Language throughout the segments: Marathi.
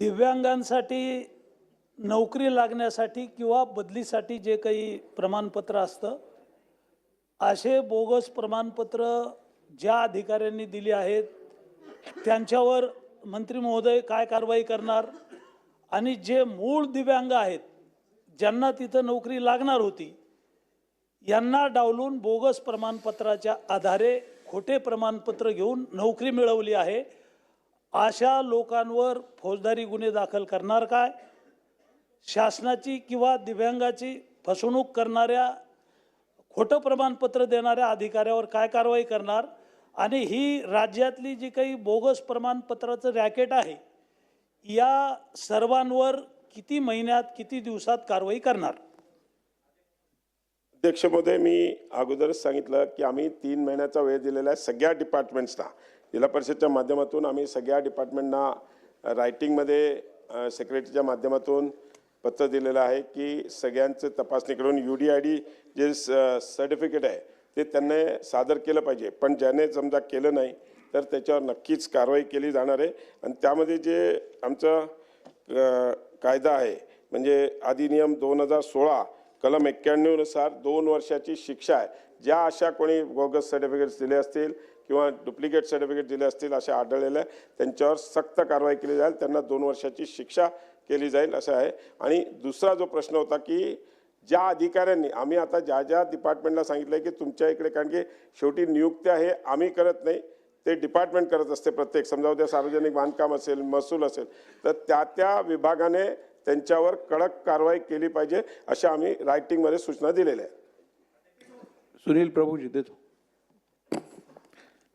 दिव्यांगांसाठी नोकरी लागण्यासाठी किंवा बदलीसाठी जे काही प्रमाणपत्र असतं असे बोगस प्रमाणपत्र ज्या अधिकाऱ्यांनी दिली आहेत त्यांच्यावर मंत्री महोदय काय कारवाई करणार आणि जे मूळ दिव्यांग आहेत ज्यांना तिथं नोकरी लागणार होती यांना डावलून बोगस प्रमाणपत्राच्या आधारे खोटे प्रमाणपत्र घेऊन नोकरी मिळवली आहे. अशा लोकांवर फौजदारी गुन्हे दाखल करणार काय? शासनाची किंवा दिव्यांगाची फसवणूक करणाऱ्या खोटं प्रमाणपत्र देणाऱ्या अधिकाऱ्यावर काय कारवाई करणार? आणि ही राज्यातली जी काही बोगस प्रमाणपत्राचं रॅकेट आहे या सर्वांवर किती महिन्यात किती दिवसात कारवाई करणार? अध्यक्ष महोदय मी अगोदरच सांगितलं की आम्ही तीन महिन्याचा वेळ दिलेला आहे सगळ्या डिपार्टमेंट्सना जिल्हा परिषदच्या माध्यमातून आम्ही सगळ्या डिपार्टमेंटना रायटिंगमध्ये सेक्रेटरीच्या माध्यमातून पत्र दिलेलं आहे की सगळ्यांचं तपासणी करून यू डी आय डी जे सर्टिफिकेट आहे ते त्यांनी सादर केलं पाहिजे. पण ज्याने समजा केलं नाही तर त्याच्यावर नक्कीच कारवाई केली जाणार आहे. आणि त्यामध्ये जे आमचं कायदा आहे म्हणजे अधिनियम दोन हजार सोळा कलम एक्क्याण्णवनुसार दोन वर्षाची शिक्षा आहे. ज्या अशा कोणी बोगस सर्टिफिकेट्स दिले असतील किंवा डुप्लिकेट सर्टिफिकेट दिले असतील असे आढळलेले आहे त्यांच्यावर सक्त कारवाई केली जाईल त्यांना दोन वर्षाची शिक्षा केली जाईल असं आहे. आणि दुसरा जो प्रश्न होता की ज्या अधिकाऱ्यांनी आम्ही आता ज्या ज्या डिपार्टमेंटला सांगितलं आहे की तुमच्या इकडे कारण की शेवटी नियुक्त्या हे आम्ही करत नाही ते डिपार्टमेंट करत असते प्रत्येक. समजा उद्या सार्वजनिक बांधकाम असेल महसूल असेल तर त्या त्या विभागाने त्यांच्यावर कडक कारवाई केली पाहिजे अशा आम्ही रायटिंगमध्ये सूचना दिलेल्या आहेत. सुनील प्रभू देतो.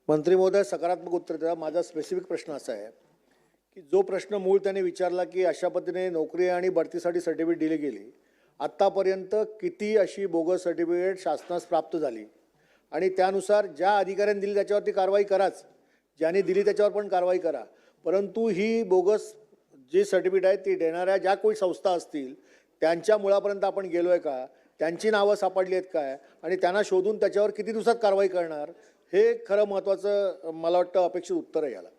मंत्री महोदय सकारात्मक उत्तर द्या. माझा स्पेसिफिक प्रश्न असा आहे की जो प्रश्न मूळ त्याने विचारला की अशा पद्धतीने नोकरी आणि बढतीसाठी सर्टिफिकेट दिली गेली आत्तापर्यंत किती अशी बोगस सर्टिफिकेट शासनास प्राप्त झाली? आणि त्यानुसार ज्या अधिकाऱ्यांनी दिली त्याच्यावरती कारवाई कराच. ज्यांनी दिली त्याच्यावर पण कारवाई करा. परंतु ही बोगस जी सर्टिफिकेट आहे ती देणाऱ्या ज्या कोणी संस्था असतील त्यांच्या मुळापर्यंत आपण गेलो आहे का? त्यांची नावं सापडली आहेत काय? आणि त्यांना शोधून त्याच्यावर किती दिवसात कारवाई करणार? हे खरं महत्त्वाचं मला वाटतं अपेक्षित उत्तर आहे याला.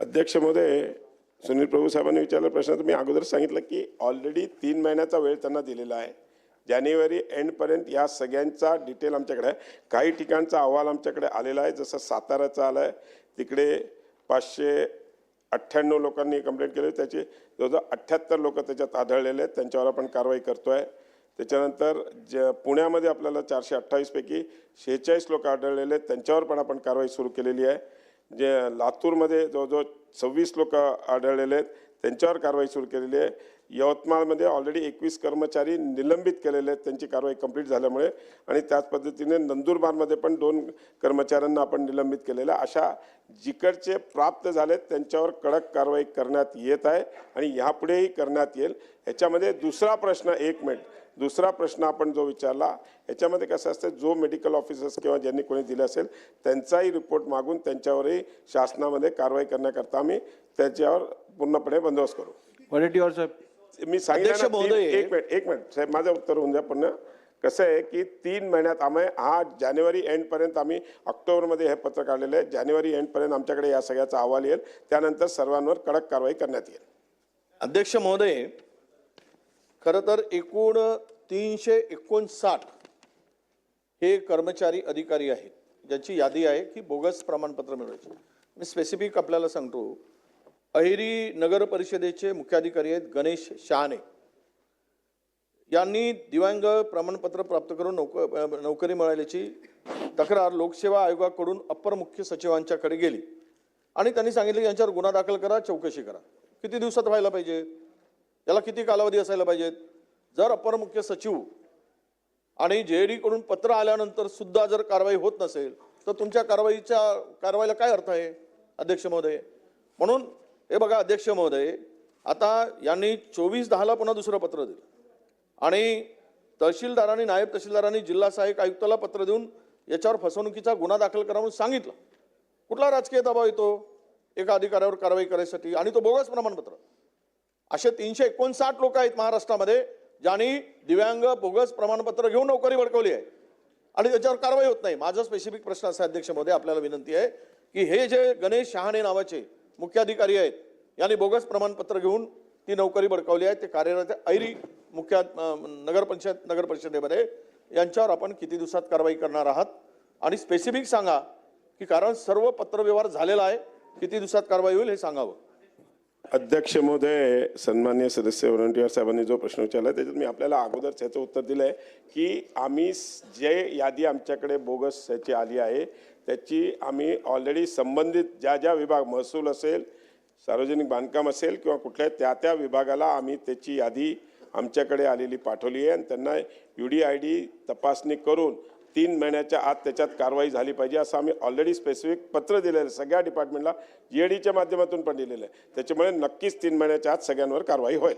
अध्यक्ष महोदय सुनील प्रभू साहेबांनी विचारला प्रश्न तर मी अगोदर सांगितलं की ऑलरेडी तीन महिन्याचा वेळ त्यांना दिलेला आहे. जानेवारी एंडपर्यंत या सगळ्यांचा डिटेल आमच्याकडे आहे. काही ठिकाणचा अहवाल आमच्याकडे आलेला आहे जसं साताराचा आला आहे. तिकडे पाचशे अठ्ठ्याण्णव लोकांनी कंप्लेंट केली. त्याचे जवळजवळ अठ्ठ्याहत्तर लोक त्याच्यात आढळलेले आहेत. त्यांच्यावर आपण कारवाई करतो आहे त्याच्यानंतर ज पुण्यामध्ये आपल्याला चारशे अठ्ठावीसपैकी शेहेचाळीस लोक आढळलेले आहेत. त्यांच्यावर पण आपण कारवाई सुरू केलेली आहे. जे लातूरमध्ये जवळजवळ सव्वीस लोक आढळलेले आहेत. त्यांच्यावर कारवाई सुरू केलेली आहे. यवतमाळमध्ये ऑलरेडी एकवीस कर्मचारी निलंबित केलेले आहेत. त्यांची कारवाई कंप्लीट झाल्यामुळे आणि त्याच पद्धतीने नंदुरबारमध्ये पण दोन कर्मचाऱ्यांना आपण निलंबित केलेलं आहे. अशा जिकडचे प्राप्त झालेत त्यांच्यावर कडक कारवाई करण्यात येत आहे आणि ह्यापुढेही करण्यात येईल. ह्याच्यामध्ये दुसरा प्रश्न एक मिनिट. दुसरा प्रश्न आपण जो विचारला याच्यामध्ये कसं असतं जो मेडिकल ऑफिसर्स किंवा ज्यांनी कोणी दिलं असेल त्यांचाही रिपोर्ट मागून त्यांच्यावरही शासनामध्ये कारवाई करण्याकरता आम्ही त्याच्यावर पूर्णपणे बंदोबस्त करू. वडेट्टीवार साहेब मी सांगितलं एक मिनिट एक मिनिट. साहेब माझं उत्तर होऊन द्या पूर्ण. कसं आहे की तीन महिन्यात आम्ही हा जानेवारी एंडपर्यंत आम्ही ऑक्टोबरमध्ये हे पत्र काढलेलं आहे. जानेवारी एंडपर्यंत आमच्याकडे या सगळ्याचा अहवाल येईल. त्यानंतर सर्वांवर कडक कारवाई करण्यात येईल. अध्यक्ष महोदय खरं तर एकूण तीनशे एकोणसाठ हे कर्मचारी अधिकारी आहेत. ज्याची यादी आहे की बोगस प्रमाणपत्र मिळवायचे. मी स्पेसिफिक आपल्याला सांगतो अहिरी नगर परिषदेचे मुख्याधिकारी आहेत गणेश शहाणे. यांनी दिव्यांग प्रमाणपत्र प्राप्त करून नोक नोकरी मिळाल्याची तक्रार लोकसेवा आयोगाकडून अप्पर मुख्य सचिवांच्याकडे गेली. आणि त्यांनी सांगितलं की यांच्यावर गुन्हा दाखल करा चौकशी करा. किती दिवसात व्हायला पाहिजे? याला किती कालावधी असायला पाहिजेत जर अपर मुख्य सचिव आणि जे कडून पत्र आल्यानंतर सुद्धा जर कारवाई होत नसेल तर तुमच्या कारवाईच्या कारवाईला काय अर्थ आहे अध्यक्ष महोदय? म्हणून हे बघा अध्यक्ष महोदय आता यांनी चोवीस दहाला पुन्हा दुसरं पत्र दिलं. आणि तहसीलदारांनी नायब तहसीलदारांनी जिल्हा सहाय्यक आयुक्ताला पत्र देऊन याच्यावर फसवणुकीचा गुन्हा दाखल करा म्हणून सांगितलं. कुठला राजकीय दबाव येतो? एका अधिकाऱ्यावर कारवाई करायसाठी. आणि तो बोगस प्रमाणपत्र. असे तीनशे एकोणसाठ लोक आहेत महाराष्ट्रामध्ये ज्यांनी दिव्यांग बोगस प्रमाणपत्र घेऊन नोकरी भडकवली आहे. आणि त्याच्यावर कारवाई होत नाही. माझा स्पेसिफिक प्रश्न असा अध्यक्ष महोदय आपल्याला विनंती आहे की हे जे गणेश शहाणे नावाचे मुख्याधिकारी आहेत यांनी बोगस प्रमाणपत्र घेऊन ती नोकरी बडकावली आहे. ते कार्यरत ऐरी मुख्या नगरपंचायत नगर परिषदेमध्ये. यांच्यावर आपण किती दिवसात कारवाई करणार आहात? आणि स्पेसिफिक सांगा की कारण सर्व पत्रव्यवहार झालेला आहे किती दिवसात कारवाई होईल हे सांगावं. अध्यक्ष महोदय सन्मान्य सदस्य वरंटीवार साहेबांनी जो प्रश्न विचारला त्याच्यात मी आपल्याला अगोदर त्याचं उत्तर दिलं आहे की आम्ही जे यादी आमच्याकडे बोगस ह्याची आली आहे त्याची आम्ही ऑलरेडी संबंधित ज्या ज्या विभाग महसूल असेल सार्वजनिक बांधकाम असेल किंवा कुठल्या त्या त्या विभागाला आम्ही त्याची यादी आमच्याकडे आलेली पाठवली आहे आणि त्यांना यू डी आय डी तपासणी करून तीन महिन्याच्या आत त्याच्यात कारवाई झाली पाहिजे असं आम्ही ऑलरेडी स्पेसिफिक पत्र दिलेलं आहे. सगळ्या डिपार्टमेंटला जी माध्यमातून पण दिलेलं आहे. त्याच्यामुळे नक्कीच तीन महिन्याच्या आत सगळ्यांवर कारवाई होईल.